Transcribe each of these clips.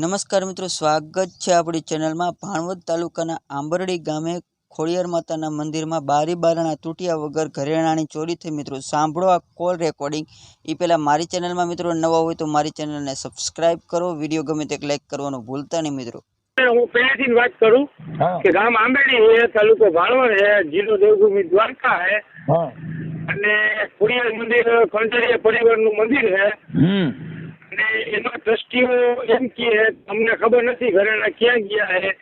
નમસ્કાર મિત્રો સ્વાગત છે આપણી ચેનલમાં. ભાણવડ તાલુકાના આંબરડી ગામે ખોડિયાર માતાના મંદિરમાં બારી બારણા તૂટ્યા વગર ઘરેણાની ચોરી થઈ. મિત્રો સાંભળો આ કોલ રેકોર્ડિંગ. એ પહેલાં મારી ચેનલમાં મિત્રો નવા હોય તો મારી ચેનલને સબસ્ક્રાઇબ કરો. વીડિયો ગમે તે લાઈક કરવાનું ભૂલતા નહીં મિત્રો. હું પહેલેથી વાત કરું કે ગામ આંબેડી છે તાલુકો ભાણવડ છે જિલ્લો દેવભૂમિ દ્વારકા છે. અને ખોડિયાર મંદિર કંટરીય પરિવારનું મંદિર છે. અને એમાં ટ્રસ્ટીઓ એમ કે અમને ખબર નથી ઘરેણા ક્યાં ગયા છે.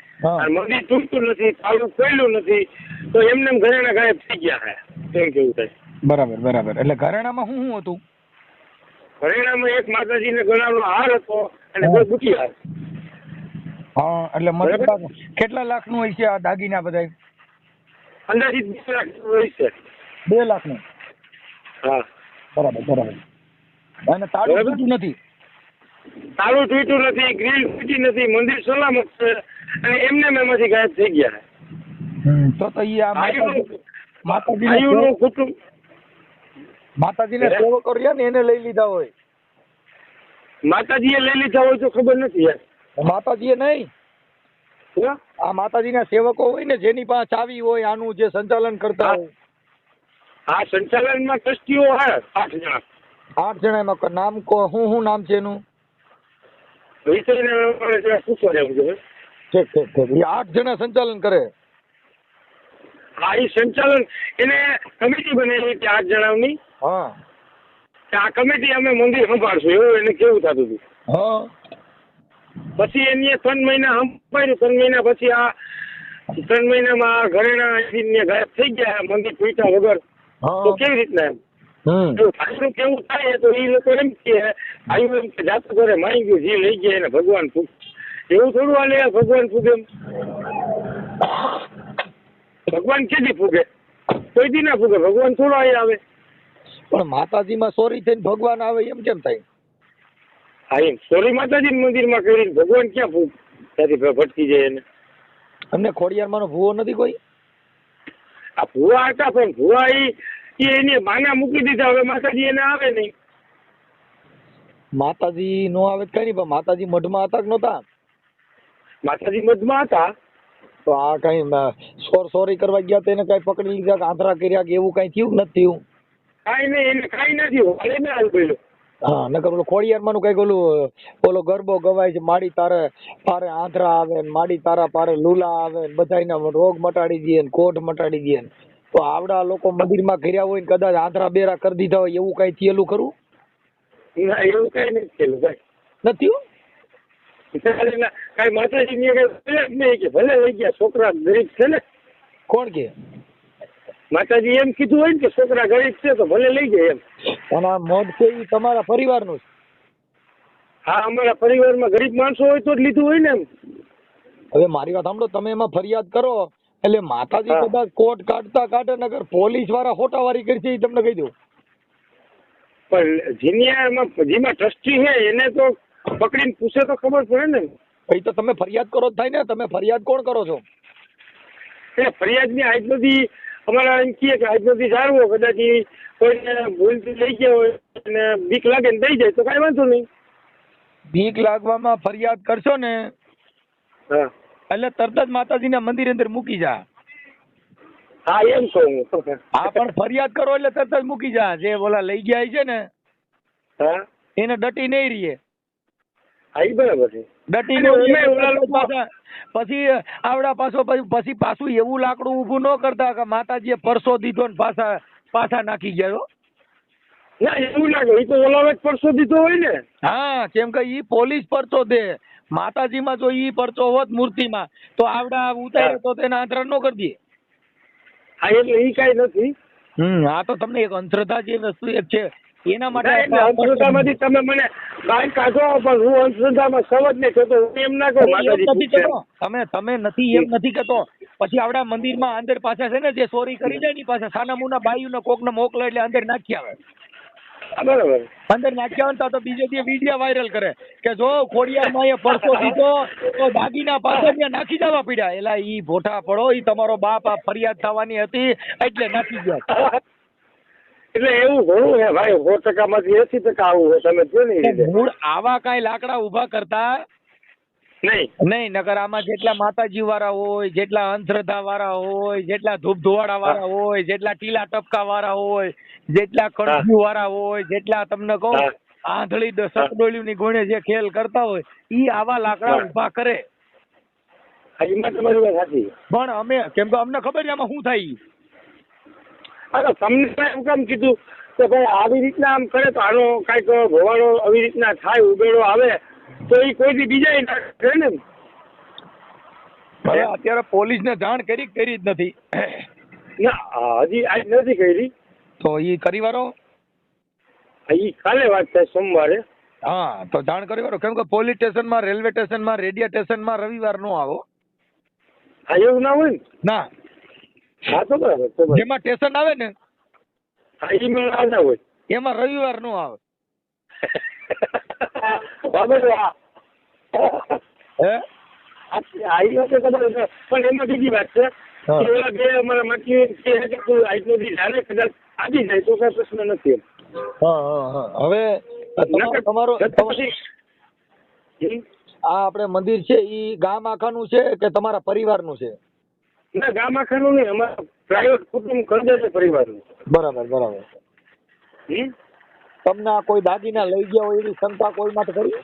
મંદિર તૂટતું નથી તાળું ખોલ્યું નથી તો એમને એમ ઘરેણા ગાયબ થઈ ગયા છે એમ કેવું થાય. બરાબર બરાબર. એટલે ઘરેણામાં શું શું હતું? ઘરેણામાં એક માતાજીને ગળાનો હાર હતો અને કોઈ બુટી હાર. હા એટલે મને કેટલા લાખનું હોય છે આ દાગીના બધા અંદાજિત બે લાખ હોય છે. બે લાખનું હા. બરાબર બરાબર. અને તાળું નથી? તાળું તૂટ્યું નથી ગ્રીલ તૂટી નથી મંદિર સલામત છે. અને એમને એમાંથી ગાયબ થઈ ગયા. તો તો ઈ આ માતાજી માતાજીના કુટુંબ માતાજીને? સેવકો રહ્યા ને એને લઈ લીધા હોય. માતાજીએ લઈ લીધા હોય તો ખબર નથી યાર. માતાજીએ નહીં. આ માતાજીના સેવકો હોય ને જેની પાસે ચાવી હોય આનું જે સંચાલન કરતા હોય. આ સંચાલનમાં ટ્રસ્ટીઓ હે આઠ જણા. આઠ જણા એમાં નામ કો શું શું નામ છે એનું વિષયને મારે જરા પૂછવા જેવું છે ઠીક ઠીક ઠીક. એ આઠ જણા સંચાલન કરે. હા એ સંચાલન એને કમિટી બનેલી હતી આઠ જણાની. હા. આ કમિટી અમે મંદિર સંભાળશું એવું એને કેવું થતું હતું. હા. પછી એની ત્રણ મહિના સંભાળ્યું ત્રણ મહિના પછી આ ત્રણ મહિનામાં ઘરેણા ગાયબ થઈ ગયા મંદિર તૂટ્યા વગર. તો કેવી રીતના એમ? જો સાસરું કેવું થાય તો એ લોકો એમ કે આયુ એમ કે જાતું ઘરે માઈ ગયું જે લઈ ગયા એને ભગવાન ફૂક એવું થોડું હાલે ભગવાન ફૂગે ભગવાન કેદી ફૂગે? કોઈ દી ના ફૂગે ભગવાન થોડો અહીં આવે. પણ માતાજીમાં સોરી થઈને ભગવાન આવે એમ કેમ થાય? હા એમ. સોરી માતાજી મંદિરમાં કરીને ભગવાન ક્યાં ફૂગ? ત્યાંથી ભટકી જાય એને. અમને ખોડિયારમાં ભૂવો નથી કોઈ? આ ભૂવા હતા પણ ભુવા ઈ ઈ એને બાના મૂકી દીધા હવે માતાજી એને આવે નહીં. માતાજી નો આવે કઈ નહીં પણ માતાજી મઢમાં હતા કે નહોતા? માતાજી મઢમાં હતા. તો આ કઈ સોર સોરી કરવા ગયા તો એને કઈ પકડી લીધા કે આંધળા કર્યા કે એવું કઈ થયું કે નથી થયું? કઈ નહીં એને કઈ નથી હાલે ને હાલ પેલું હા નકર ઓલું ખોડિયારમાં નું કંઈક ઓલું ઓલો ગરબો ગવાય છે માડી તારે પારે આંધળા આવે ને માડી તારા પારે લૂલા આવે ને બધાયના રોગ મટાડી દે ને કોઢ મટાડી દે ને. તો આવડા લોકો મંદિરમાં ઘેર્યા હોય ને કદાચ આંધરા બેરા કરી દીધા હોય એવું કઈ થયેલું ખરું? ના એવું કઈ નથી થયેલું ભાઈ. નથી થયું કાંઈ માતાજી ની ભલે જ નહીં કે ભલે લઈ ગયા છોકરા ગરીબ છે ને. કોણ કે? માતાજી એમ કીધું હોય ને કે છોકરા ગરીબ છે તો ભલે લઈ જાય એમ. અને આ છે એ તમારા પરિવારનું હા અમારા પરિવારમાં ગરીબ માણસો હોય તો જ લીધું હોય ને એમ. હવે મારી વાત સાંભળો તમે એમાં ફરિયાદ કરો. એટલે માતાજી. કદાચ કોર્ટ કાઢતા કાઢે નગર પોલીસવાળા હોટાવારી કરશે એ તમને કહી દઉં. પણ જેની જેમાં ટ્રસ્ટી છે એને તો પકડીને પૂછે તો ખબર પડે ને. ભાઈ તો તમે ફરિયાદ કરો જ થાય ને. તમે ફરિયાદ કોણ કરો છો? એ ફરિયાદની આજ બધી અમારા એમ કહે કે આજ બધી જાળવો કદાચ કોઈને ભૂલથી લઈ ગયો હોય અને બીક લાગે ને દઈ જાય તો કાંઈ વાંધો નહીં. બીક લાગવામાં ફરિયાદ કરશો ને હા. એટલે તરત જ માતાજીના મંદિર અંદર મૂકી જા. હા એમ કહું હા. પણ ફરિયાદ કરો એટલે તરત જ મૂકી જા. જે ઓલા લઈ ગયા છે ને એને ડટી નહીં રહીએ. પાછા- આવડા પાછો પછી પછી પાછું એવું લાકડું ઊભું ન કરતા કે માતાજીએ પરસો દીધો ને પાછા પાછા નાખી ગયા ના એવું લાગે. એ તો ઓલાવે પરસો દીધો હોય ને. હા કેમ કે ઈ પોલીસ પરસો દે. માતાજીમાં જો ઈ પરચો હોત મૂર્તિમાં તો આવડા ઉતારે તો તેને આંતરણ નો કરી દે. હા એટલે ઈ કઈ નથી. હમ આ તો તમને એક અંધશ્રદ્ધા જે વસ્તુ એક છે. એના માટે ના, અંધશ્રદ્ધામાંથી તમે મને બહાર કાઢો પણ હું અંધશ્રદ્ધામાં સમજ નહીં થતો હું એમ ના કહું માતાજી. તમે તમે નથી એમ નથી કહેતો. પછી આવડા મંદિરમાં અંદર પાછા છે ને જે ચોરી કરી જાય ની પાછા સાના મુના કોક ને મોકલે એટલે અંદર નાખી આવે. બરાબર. નાખ્યા હતા તો બીજે દી વીડિયો વાયરલ કરે. કે જો ખોડિયારમાં એ પરસો દીધો તો દાગીના પાછળ નાખી જવા પડ્યા. એલા ઈ ભોઠા પડો ઈ તમારો બાપ આ ફરિયાદ થવાની હતી એટલે નાખી ગયા. એટલે એવું ઘણું છે ભાઈ સો ટકા માંથી એસી ટકા આવું હોય તમે જો ને મૂળ આવા કઈ લાકડા ઊભા કરતા નહીં. નહીં નગર આમાં જેટલા માતાજી વાળા હોય જેટલા અંધશ્રદ્ધા વાળા હોય જેટલા ધૂપ ધુવાડા વાળા હોય જેટલા ટીલા ટપકા વાળા હોય જેટલા કણજુ વાળા હોય જેટલા તમને કહું. આંધળી દ- ની ગોણે જે ખેલ કરતા હોય ઈ આવા લાકડા ઊભા કરે. પણ અમે કેમ કે અમને ખબર આમાં શું થાય અરે તમને એમ કેમ કીધું કે ભાઈ આવી રીતના આમ કરે તો આનો કંઈક ભવાડો આવી રીતના થાય ઉબેડો આવે તો એ કોઈ બી બીજા ના કરે ને અત્યારે અત્યારે પોલીસને જાણ કરી કરી જ નથી. ના હજી આજ નથી કરી. તો એ કરી વાળો એ કાલે વાત થાય સોમવારે. હા તો જાણ કરી વાળો કેમ કે પોલીસ સ્ટેશનમાં રેલવે સ્ટેશનમાં રેડિયા સ્ટેશનમાં રવિવાર નો આવો. હા એવું ના હોય ના? હા તો બરાબર જેમાં સ્ટેશન આવે ને હા એ મને આવતા હોય. એમાં રવિવાર નો આવે. હા? હે આ ઈ ખબર પણ એમાં બીજી વાત છે. કે બે અમારા માંથી કે છે કે તું આજનો દી જાણે કદાચ આવી જાય તો કઈ પ્રશ્ન નથી. હા હા હા. હવે તમારો? આ આપણે મંદિર છે ઈ ગામ આખાનું છે કે તમારા પરિવારનું છે? ના ગામ આખાનું નહીં અમારા પ્રાઇવેટ કુટુંબ કરજે છે. પરિવારનું બરાબર. બરાબર? તમને આ કોઈ દાગીના લઈ ગયા હોય એવી શંકા કોઈ માટે કરી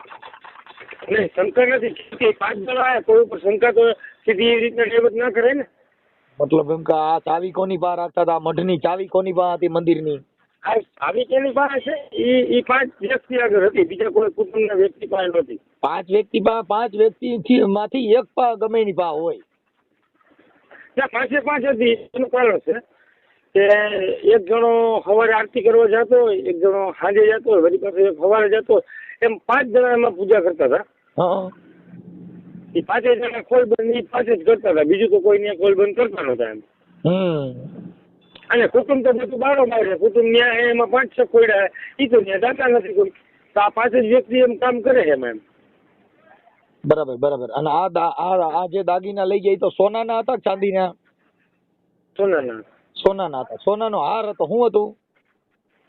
નહીં શંકા નથી. પાંચ જણા કોઈ ઉપર શંકા તો સીધી એ રીતના ડેવલપ ના કરે ને? મતલબ એમ કે આ ચાવી કોની પાસે રાખતા હતા? મઢની ચાવી કોની પાસે હતી મંદિરની? આ આવી કેની પાસે છે? ઈ ઈ પાંચ વ્યક્તિ આગળ હતી. બીજા કોઈ કુટુંબના વ્યક્તિ પાસે નહોતી. પાંચ વ્યક્તિ પાસે પાંચ વ્યક્તિ માંથી એક પા ગમે એની પા હોય. ત્યાં પાંચે પાંચ હતી. એનું કારણ છે. કે એક જણો સવારે આરતી કરવા જતો હોય એક જણો સાંજે જતો હોય વળી પાછો એક સવારે જતો હોય. એમ પાંચ જણા એમાં પૂજા કરતા હતા. હા. એ પાંચે જણા ખોલ બંધ ઈ પાંચે જ કરતા હતા. બીજું તો કોઈ ત્યાં ખોલ બંધ કરતા નહોતા એમ. અને કુટુંબ તો બધું બારો મારે કુટુંબ ન્યા એમાં પાંચ છ કોયડા એ તો ત્યાં જાતા નથી કોઈ. તો આ પાંચ જ વ્યક્તિ એમ કામ કરે છે એમ બરાબર બરાબર. અને આ આ આ જે દાગીના લઈ ગયા તો સોનાના હતા ચાંદીના? સોનાના. સોનાના હતા. સોનાનો હાર હતો. શું હતું?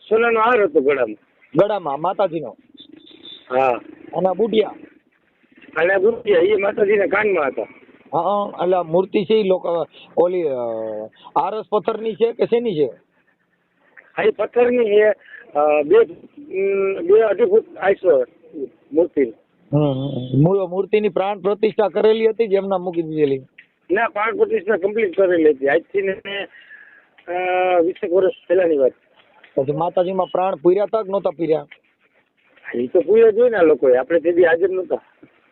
સોનાનો હાર હતો ગળામાં. ગળામાં માતાજીનો. હા. અને બુટિયા અને આ રૂપિયા એ માતાજીના કાનમાં હતા. હા એટલે મૂર્તિ છે એ લોકો ઓલી આરસ પથ્થરની છે કે શેની છે? હા એ પથ્થરની છે બે બે અઢી ફૂટ આઈસો મૂર્તિ. ની મૂર્તિની પ્રાણ પ્રતિષ્ઠા કરેલી હતી જ એમના મૂકી દીધેલી? ના પ્રાણ પ્રતિષ્ઠા કમ્પ્લીટ કરેલી હતી. આજથી ને વીસેક વર્ષ પહેલાની વાત. પછી માતાજીમાં પ્રાણ પૂર્યા હતા કે નહોતા પૂર્યા? એ તો પૂર્યા જોઈ ને લોકો લોકોએ. આપણે તે બી હાજર નહોતા.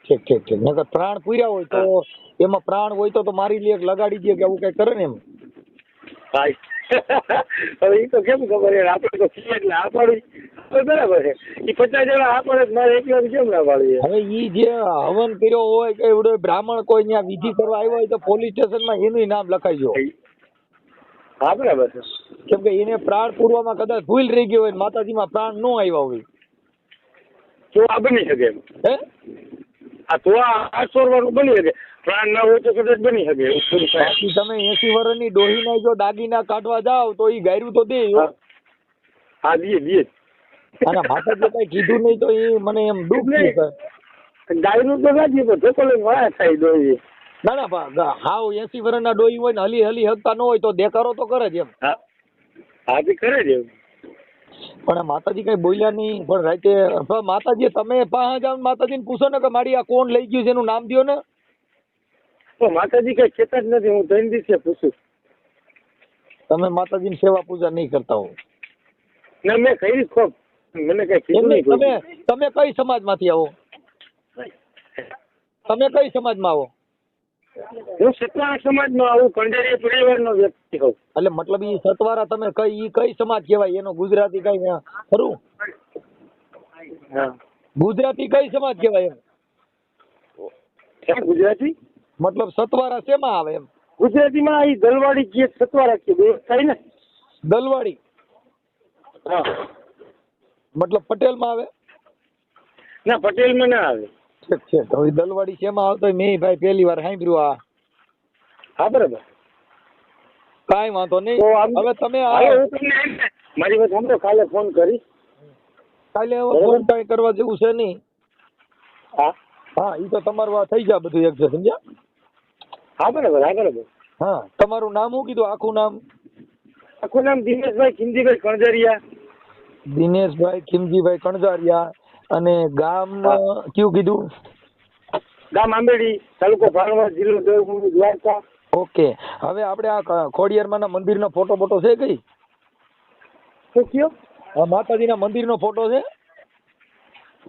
ઠીક ઠીક ઠીક. નકર પ્રાણ પૂર્યા હોય તો એમાં પ્રાણ હોય તો તો મારી લે લગાડી દે કે આવું કઈ કરે ને એમ. ભાઈ. હવે એ તો કેમ ખબર યાર આપણે તો છીએ એટલે આ બરાબર છે. એ પચાસ જણા આ પાડે મારે એકલા કેમ ના પાડીએ હવે એ જે હવન કર્યો હોય કે એવડો બ્રાહ્મણ કોઈ ત્યાં વિધિ કરવા આવ્યો હોય તો પોલીસ સ્ટેશનમાં એનું નામ લખાઈજો. હા બરાબર છે. કેમ કે એને પ્રાણ પૂરવામાં કદાચ ભૂલ રહી ગયો હોય ને માતાજીમાં પ્રાણ ન આવ્યા હોય. તો આ બની શકે એમ. હે? આ તો આ આ સોરવાનું બની શકે પ્રાણ ના હોય તો કદાચ બની શકે. બાકી તમે એસી વર્ષની ડોહીના જો દાગીના કાઢવા જાવ તો એ ગાયરું તો દે હા. દીએ દીએ અને માતાજી કઈ કીધું નહીં તો એ મને એમ દુઃખ નહીં ગાયનું તો ના પણ ધોકો લઈને વાળા થાય ડોહી ના ના હાવ એસી વર્ષના ડોહી હોય ને હલી હલી હકતા ન હોય તો દેખારો તો કરે જ એમ હા હા તે કરે જ એવું. પણ માતાજી કઈ બોલ્યા નહીં. પણ રાતે માતાજી તમે પાસે જાવ માતાજીને પૂછો ને કે મારી આ કોણ લઈ ગયું છે એનું નામ દ્યો ને. તો માતાજી કઈ કહેતા જ નથી હું ત્રણ દિવસે પૂછું. તમે માતાજીની સેવા પૂજા નહીં કરતા હો ના મેં કરી ખોબ. મને કઈ કીધું નહીં તમે તમે કઈ સમાજમાંથી આવો? તમે કઈ સમાજમાં આવો? હું સત્યનારાયણ સમાજમાં આવું કંડારી પરિવાર નો વ્યક્તિ હોઉં. એટલે મતલબ ઈ સતવારા તમે કઈ ઈ કઈ સમાજ કહેવાય? એનો ગુજરાતી કઈ ખરું? ગુજરાતી કઈ સમાજ કહેવાય એમ? ગુજરાતી? મતલબ સતવારા શેમાં આવે એમ? ગુજરાતીમાં આ દલવાડી જે સતવારા કે બે થાય ને? દલવાડી? હા. મતલબ પટેલમાં આવે? ના પટેલમાં ના આવે. ઠીક છે તો દલવાડી શેમાં આવતો મેં ભાઈ પહેલી વાર સાંભળ્યું આ. હા બરાબર. કાઈ વાંધો નહીં. હવે તમે મારી વાત સાંભળો કાલે ફોન કરી કાલે હવે ફોન કાઈ કરવા જેવું છે નહીં. હા. હા ઈ તો તમારું આ થઈ જાય બધું એક છે સમજ્યા? હા બરાબર હા બરાબર. હા તમારું નામ શું કીધું? આખું નામ? આખું નામ દિનેશભાઈ ખિમજીભાઈ કણજરિયા. દિનેશભાઈ ખિમજીભાઈ કણઝારિયા અને ગામ કયું કીધું? ગામ આંબેડી તાલુકો ભાણવડ જિલ્લો દેવભૂમિ દ્વારકા. ઓકે. હવે આપણે આ ખોડિયારમાંના મંદિરનો ફોટો ફોટો છે કઈ? શું કયો? આ માતાજીના મંદિરનો ફોટો છે?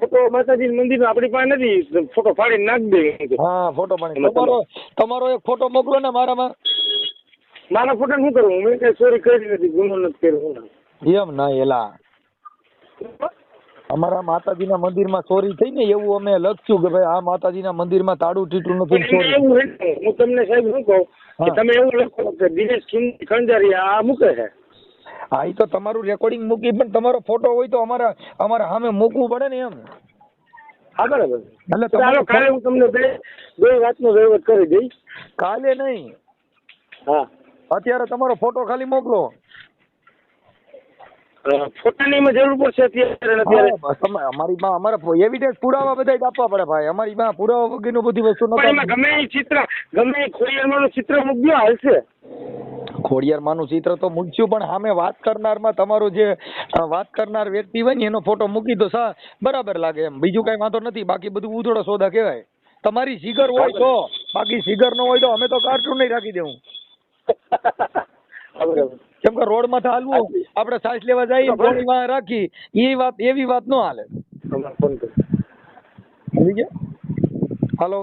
ફોટો માતાજી મંદિર આપણી પાસે નથી ફોટો પાડીને નાખ દે હા ફોટો પાડી. તમારો તમારો. એક ફોટો મોકલો ને મારામાં. મારા ફોટો શું કરવું મેં કઈ ચોરી કરી નથી ગુનો નથી કર્યો એમ ના એલા. અમારા માતાજીના મંદિરમાં ચોરી થઈ ને એવું અમે લખશું કે ભાઈ આ માતાજીના મંદિરમાં તાળું ટીટું નથી ચોરી હે તમને સાહેબ શું કહું કે તમે એવું લખો કે દિનેશ ખંજારિયા આ મૂકે છે. હા એ તો તમારું રેકોર્ડિંગ મૂકી પણ તમારો ફોટો હોય તો અમારા અમારા સામે મૂકવું પડે ને એમ. હા બરાબર એટલે ચાલો કાલે હું તમને બે બે વાતનો વહીવટ કરી દઈશ. કાલે નહીં. હા. અત્યારે તમારો ફોટો ખાલી મોકલો. ફોટાની એમાં જરૂર પડશે અત્યારે અત્યારે. અમારી માં અમારે એવિડન્સ પુરાવા બધા આપવા પડે ભાઈ. અમારી માં પુરાવા વગરની બધી વસ્તુ પણ એમાં ગમે એ ચિત્ર ગમે એ ખોડિયારમાંનું ચિત્ર મૂકજો હાલશે. ખોડિયાર ચિત્ર તો મૂક્યું પણ સામે વાત કરનારમાં તમારો જે વાત કરનાર વ્યક્તિ હોય ને એનો ફોટો મૂકી તો સા બરાબર લાગે એમ. બીજું કઈ વાંધો નથી. બાકી બધું ઉધોડો સોદા કહેવાય. તમારી સિગર હોય તો બાકી સિગર ન હોય તો અમે તો કાર્ટૂન નહીં રાખી દેવું. બરાબર. કેમ કે રોડમાં હાલવું. આપણે સાસ લેવા જઈએ પાણીમાં રાખી એ વાત એવી વાત ન હાલે. સમજી ગયા? હાલો